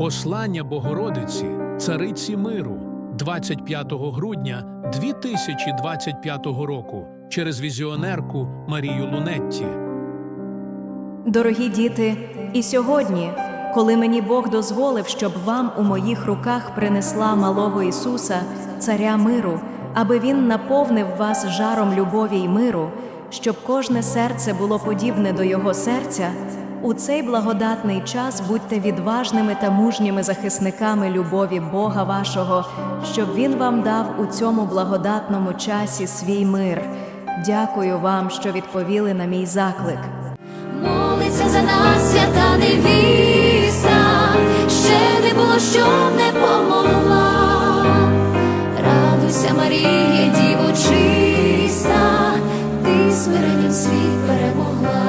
Послання Богородиці, Цариці Миру, 25 грудня 2025 року через візіонерку Марію Лунетті. Дорогі діти, і сьогодні, коли мені Бог дозволив, щоб вам у моїх руках принесла малого Ісуса, Царя миру, аби Він наповнив вас жаром любові й миру, щоб кожне серце було подібне до Його серця, у цей благодатний час будьте відважними та мужніми захисниками любові Бога вашого, щоб Він вам дав у цьому благодатному часі свій мир. Дякую вам, що відповіли на мій заклик. Молиться за нас, свята невіста, ще не було, що не помогла. Радуйся, Марія, діво чиста, ти смиренням світ перемогла.